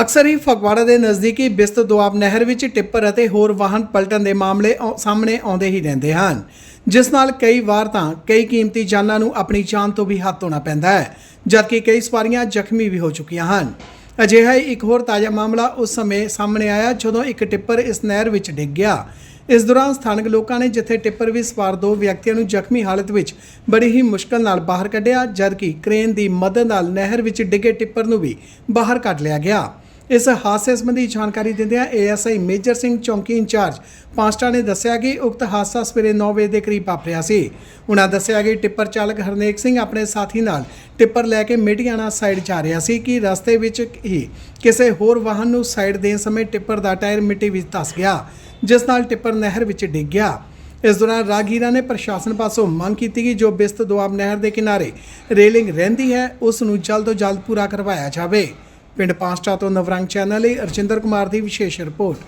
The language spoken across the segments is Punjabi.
ਅਕਸਰ ਹੀ ਫਗਵਾੜਾ ਦੇ ਨਜ਼ਦੀਕੀ ਬਿਸਤ ਦੁਆਬ ਨਹਿਰ ਵਿੱਚ ਟਿੱਪਰ ਅਤੇ ਹੋਰ ਵਾਹਨ ਪਲਟਣ ਦੇ ਮਾਮਲੇ ਸਾਹਮਣੇ ਆਉਂਦੇ ਹੀ ਰਹਿੰਦੇ ਹਨ। ਜਿਸ ਨਾਲ ਕਈ ਵਾਰ ਤਾਂ ਕਈ ਕੀਮਤੀ ਜਾਨਾਂ ਨੂੰ ਆਪਣੀ ਜਾਨ ਤੋਂ ਵੀ ਹੱਥ ਧੋਣਾ ਪੈਂਦਾ ਹੈ, ਜਦਕਿ ਕਈ ਸਵਾਰੀਆਂ ਜ਼ਖਮੀ ਵੀ ਹੋ ਚੁੱਕੀਆਂ ਹਨ। ਅਜਿਹਾ ਹੀ ਇੱਕ ਹੋਰ ਤਾਜ਼ਾ ਮਾਮਲਾ ਉਸ ਸਮੇਂ ਸਾਹਮਣੇ ਆਇਆ ਜਦੋਂ ਇੱਕ ਟਿੱਪਰ ਇਸ ਨਹਿਰ ਵਿੱਚ ਡਿੱਗ ਗਿਆ। ਇਸ ਦੌਰਾਨ ਸਥਾਨਕ ਲੋਕਾਂ ਨੇ ਜਿੱਥੇ ਟਿੱਪਰ ਵੀ ਸਵਾਰ ਦੋ ਵਿਅਕਤੀਆਂ ਨੂੰ ਜ਼ਖਮੀ ਹਾਲਤ ਵਿੱਚ ਬੜੀ ਹੀ ਮੁਸ਼ਕਲ ਨਾਲ ਬਾਹਰ ਕੱਢਿਆ, ਜਦਕਿ ਕ੍ਰੇਨ ਦੀ ਮਦਦ ਨਾਲ ਨਹਿਰ ਵਿੱਚ ਡਿੱਗੇ ਟਿੱਪਰ ਨੂੰ ਵੀ ਬਾਹਰ ਕੱਢ ਲਿਆ ਗਿਆ। ਇਸ ਹਾਦਸੇ ਸੰਬੰਧੀ ਜਾਣਕਾਰੀ ਦਿੰਦਿਆਂ ਏਐਸਆਈ ਮੇਜਰ ਸਿੰਘ ਚੌਂਕੀ ਇੰਚਾਰਜ ਪਾਸਟਾ ਨੇ ਦੱਸਿਆ ਕਿ ਉਕਤ ਹਾਦਸਾ ਸਵੇਰੇ 9 ਵਜੇ ਦੇ ਕਰੀਬ ਵਾਪਰਿਆ ਸੀ। ਉਹਨਾਂ ਦੱਸਿਆ ਕਿ ਟਿੱਪਰ ਚਾਲਕ ਹਰਨੇਕ ਸਿੰਘ ਆਪਣੇ ਸਾਥੀ ਨਾਲ ਟਿੱਪਰ ਲੈ ਕੇ ਮੇਢੀਆਣਾ ਸਾਈਡ ਜਾ ਰਿਹਾ ਸੀ ਕਿ ਰਸਤੇ ਵਿੱਚ ਹੀ ਕਿਸੇ ਹੋਰ ਵਾਹਨ ਨੂੰ ਸਾਈਡ ਦੇਣ ਸਮੇਂ ਟਿੱਪਰ ਦਾ ਟਾਇਰ ਮਿੱਟੀ ਵਿੱਚ ਧਸ ਗਿਆ, ਜਿਸ ਨਾਲ ਟਿੱਪਰ ਨਹਿਰ ਵਿੱਚ ਡਿੱਗ ਗਿਆ। ਇਸ ਦੌਰਾਨ ਰਾਗੀਰਾ ਨੇ ਪ੍ਰਸ਼ਾਸਨ ਪਾਸੋਂ ਮੰਗ ਕੀਤੀ ਕਿ ਜੋ ਬਿਸਤ ਦੁਆਬ ਨਹਿਰ ਦੇ ਕਿਨਾਰੇ ਰੇਲਿੰਗ ਰਹਿੰਦੀ ਹੈ, ਉਸ ਨੂੰ ਜਲਦ ਤੋਂ ਜਲਦ ਪੂਰਾ ਕਰਵਾਇਆ ਜਾਵੇ। ਪਿੰਡ ਪਾਂਸਟਾ ਤੋਂ ਨਵਰੰਗ ਚੈਨਲ ਲਈ ਅਰਜਿੰਦਰ ਕੁਮਾਰ ਦੀ ਵਿਸ਼ੇਸ਼ ਰਿਪੋਰਟ।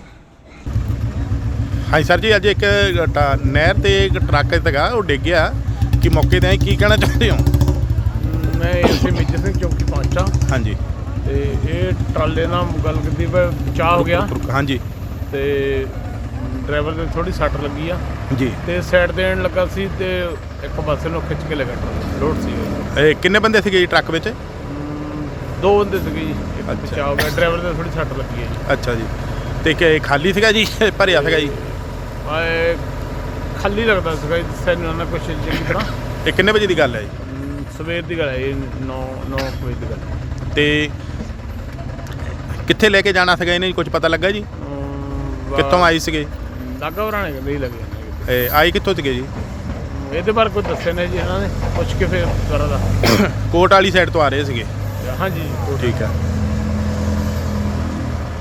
ਹਾਂਜੀ ਸਰ ਜੀ ਅੱਜ ਇੱਕ ਟ- ਨਹਿਰ ਤੇ ਇੱਕ ਟਰੱਕ ਸੀਗਾ ਉਹ ਡਿੱਗ ਗਿਆ। ਕਿ ਮੌਕੇ ਤੇ ਆਏ ਕੀ ਕਹਿਣਾ ਚਾਹੁੰਦੇ ਹੋ? ਮੈਂ ਇਸੇ ਮੇਜਰ ਸਿੰਘ ਚੌਕੀ ਪਹੁੰਚਾ ਹਾਂਜੀ। ਤੇ ਇਹ ਟਰਾਲੇ ਨਾਲ ਗੱਲ ਕੀਤੀ ਵਾ ਬਚਾਅ ਹੋ ਗਿਆ। ਹਾਂਜੀ। ਤੇ ਡਰਾਈਵਰ ਦੇ ਥੋੜੀ ਸੱਟ ਲੱਗੀ ਆ। ਜੀ। ਤੇ ਸਾਈਡ ਦੇਣ ਲੱਗਾ ਸੀ ਤੇ ਇੱਕ ਪਾਸੇ ਨੂੰ ਖਿੱਚ ਕੇ ਲਗਾ ਲੋਡ ਸੀ। ਇਹ ਕਿੰਨੇ ਬੰਦੇ ਸੀਗੇ ਜੀ ਟਰੱਕ ਵਿੱਚ? ਦੋ ਬੰਦੇ ਸੀਗੇ ਜੀ ਇੱਕ। ਬਚਾਅ ਹੋ ਗਿਆ ਡਰਾਈਵਰ ਦੇ ਥੋੜੀ ਸੱਟ ਲੱਗੀ ਹੈ ਜੀ। ਅੱਛਾ ਜੀ। ਤੇ ਕਿ ਖਾਲੀ ਸੀਗਾ ਜੀ ਭਰਿਆ ਸੀਗਾ ਜੀ? ਆਏ ਖਾਲੀ ਲੱਗਦਾ ਸੀਗਾ ਜੀ ਸਾਨੂੰ ਉਹਨਾਂ ਕੁਛ ਚੰਗੀ ਤਰ੍ਹਾਂ ਇਹ ਕਿੰਨੇ ਵਜੇ ਦੀ ਗੱਲ ਹੈ ਜੀ? ਸਵੇਰ ਦੀ ਗੱਲ ਹੈ ਇਹ 9 9 ਵਜੇ ਦੀ ਗੱਲ ਹੈ। ਤੇ ਕਿੱਥੇ ਲੈ ਕੇ ਜਾਣਾ ਸੀਗਾ ਇਹਨੇ ਕੁਝ ਪਤਾ ਲੱਗਾ ਜੀ? ਅਮ, ਕਿੱਥੋਂ ਆਈ ਸੀਗੇ? ਲਾਗਾ ਵਰਾਣੇ ਕਹਿੰਦੇ ਹੀ ਲੱਗੇ ਇਹ ਆਈ ਕਿੱਥੋਂ ਸੀਗੇ ਜੀ? ਇਹਦੇ ਬਾਰੇ ਕੋਈ ਦੱਸਿਆ ਨਹੀਂ ਜੀ ਇਹਨਾਂ ਨੇ ਪੁੱਛ ਕੇ ਫਿਰ ਕਰਾਂ ਦਾ ਕੋਟ ਵਾਲੀ ਸਾਈਡ ਤੋਂ ਆ ਰਹੇ ਸੀਗੇ। ਹਾਂਜੀ। ਠੀਕ ਹੈ।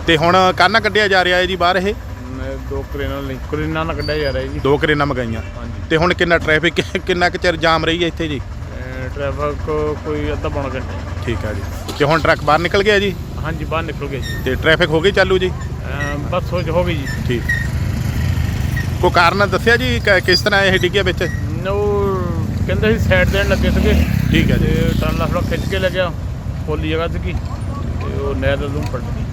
ਤੇ ਹੁਣ ਕਾਨਾ ਕੱਢਿਆ ਜਾ ਰਿਹਾ ਹੈ ਜੀ ਬਾਹਰ ਇਹ? ਮੈਂ ਦੋ ਕਰੇਨਾਂ ਲਈ ਕਰੇਨਾਂ ਨਾਲ ਕੱਢਿਆ ਜਾ ਰਿਹਾ ਜੀ। ਦੋ ਕਰੇਨਾਂ ਮਗਾਈਆਂ। ਹਾਂਜੀ। ਤੇ ਹੁਣ ਕਿੰਨਾ ਟ੍ਰੈਫਿਕ ਕਿੰਨਾ ਕੁ ਚਿਰ ਜਾਮ ਰਹੀ ਹੈ ਇੱਥੇ ਜੀ? ਟ੍ਰੈਫਿਕ ਕੋਈ ਅੱਧਾ ਪੌਣਾ ਘੰਟਾ ਠੀਕ ਹੈ ਜੀ। ਤੇ ਹੁਣ ਟਰੱਕ ਬਾਹਰ ਨਿਕਲ ਗਿਆ ਜੀ? ਹਾਂਜੀ ਬਾਹਰ ਨਿਕਲ ਗਏ ਜੀ। ਤੇ ਟ੍ਰੈਫਿਕ ਹੋ ਗਈ ਚਾਲੂ ਜੀ? ਬਸ ਹੋ ਹੋ ਗਈ ਜੀ। ਠੀਕ। ਕੋਈ ਕਾਰਨ ਦੱਸਿਆ ਜੀ ਕ- ਕਿਸ ਤਰ੍ਹਾਂ ਇਹ ਡਿੱਗਿਆ ਵਿੱਚ? ਉਹ ਕਹਿੰਦੇ ਸੀ ਸਾਈਡ ਦੇਣ ਲੱਗੇ ਸੀਗੇ। ਠੀਕ ਹੈ ਜੀ। ਤੇ ਟਰਾਲਾ ਥੋੜਾ ਖਿੱਚ ਕੇ ਲੱਗਿਆ ਪੋਲੀ ਜਗ੍ਹਾ ਸੀਗੀ ਤੇ ਉਹ ਨਹਿਰ ਨੂੰ ਪਲਟ ਗਈ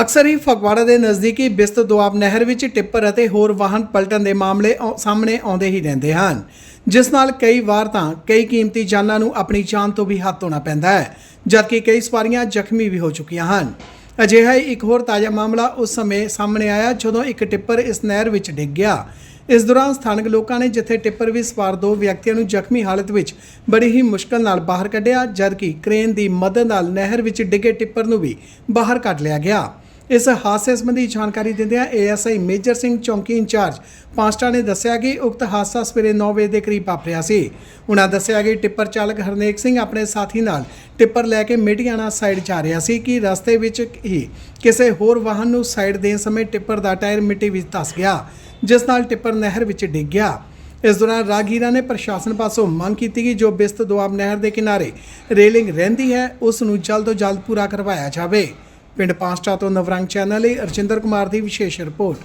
ਅਕਸਰ ਹੀ ਫਗਵਾੜਾ ਦੇ ਨਜ਼ਦੀਕੀ ਬਿਸਤ ਦੁਆਬ ਨਹਿਰ ਵਿੱਚ ਟਿੱਪਰ ਅਤੇ ਹੋਰ ਵਾਹਨ ਪਲਟਣ ਦੇ ਮਾਮਲੇ ਸਾਹਮਣੇ ਆਉਂਦੇ ਹੀ ਰਹਿੰਦੇ ਹਨ। ਜਿਸ ਨਾਲ ਕਈ ਵਾਰ ਤਾਂ ਕਈ ਕੀਮਤੀ ਜਾਨਾਂ ਨੂੰ ਆਪਣੀ ਜਾਨ ਤੋਂ ਵੀ ਹੱਥ ਧੋਣਾ ਪੈਂਦਾ ਹੈ, ਜਦਕਿ ਕਈ ਸਵਾਰੀਆਂ ਜ਼ਖਮੀ ਵੀ ਹੋ ਚੁੱਕੀਆਂ ਹਨ। ਅਜਿਹਾ ਹੀ ਇੱਕ ਹੋਰ ਤਾਜ਼ਾ ਮਾਮਲਾ ਉਸ ਸਮੇਂ ਸਾਹਮਣੇ ਆਇਆ ਜਦੋਂ ਇੱਕ ਟਿੱਪਰ ਇਸ ਨਹਿਰ ਵਿੱਚ ਡਿੱਗ ਗਿਆ। ਇਸ ਦੌਰਾਨ ਸਥਾਨਕ ਲੋਕਾਂ ਨੇ ਜਿੱਥੇ ਟਿੱਪਰ ਵੀ ਸਵਾਰ ਦੋ ਵਿਅਕਤੀਆਂ ਨੂੰ ਜ਼ਖਮੀ ਹਾਲਤ ਵਿੱਚ ਬੜੀ ਹੀ ਮੁਸ਼ਕਲ ਨਾਲ ਬਾਹਰ ਕੱਢਿਆ, ਜਦਕਿ ਕ੍ਰੇਨ ਦੀ ਮਦਦ ਨਾਲ ਨਹਿਰ ਵਿੱਚ ਡਿੱਗੇ ਟਿੱਪਰ ਨੂੰ ਵੀ ਬਾਹਰ ਕੱਢ ਲਿਆ ਗਿਆ। ਇਸ ਹਾਦਸੇ ਸੰਬੰਧੀ ਜਾਣਕਾਰੀ ਦਿੰਦਿਆਂ ਏਐਸਆਈ ਮੇਜਰ ਸਿੰਘ ਚੌਂਕੀ ਇੰਚਾਰਜ ਪਾਂਸਟਾ ਨੇ ਦੱਸਿਆ ਕਿ ਉਕਤ ਹਾਦਸਾ ਸਵੇਰੇ 9 ਵਜੇ ਦੇ ਕਰੀਬ ਵਾਪਰਿਆ ਸੀ। ਉਹਨਾਂ ਦੱਸਿਆ ਕਿ ਟਿੱਪਰ ਚਾਲਕ ਹਰਨੇਕ ਸਿੰਘ ਆਪਣੇ ਸਾਥੀ ਨਾਲ ਟਿੱਪਰ ਲੈ ਕੇ ਮੇਢੀਆਣਾ ਸਾਈਡ ਜਾ ਰਿਹਾ ਸੀ ਕਿ ਰਸਤੇ ਵਿੱਚ ਹੀ ਕਿਸੇ ਹੋਰ ਵਾਹਨ ਨੂੰ ਸਾਈਡ ਦੇਣ ਸਮੇਂ ਟਿੱਪਰ ਦਾ ਟਾਇਰ ਮਿੱਟੀ ਵਿੱਚ ਧਸ ਗਿਆ। ਜਿਸ ਨਾਲ ਟਿੱਪਰ ਨਹਿਰ ਵਿੱਚ ਡਿੱਗ ਗਿਆ। ਇਸ ਦੌਰਾਨ ਰਾਗੀਰਾ ਨੇ ਪ੍ਰਸ਼ਾਸਨ ਪਾਸੋਂ ਮੰਗ ਕੀਤੀ ਕਿ ਜੋ ਬਿਸਤ ਦੁਆਬ ਨਹਿਰ ਦੇ ਕਿਨਾਰੇ ਰੇਲਿੰਗ ਰਹਿੰਦੀ ਹੈ, ਉਸ ਨੂੰ ਜਲਦ ਤੋਂ ਜਲਦ ਪੂਰਾ ਕਰਵਾਇਆ ਜਾਵੇ। ਪਿੰਡ ਪਾਸਟਾ ਤੋਂ ਨਵਰੰਗ ਚੈਨਲ ਲਈ ਅਰਜਿੰਦਰ ਕੁਮਾਰ ਦੀ ਵਿਸ਼ੇਸ਼ ਰਿਪੋਰਟ।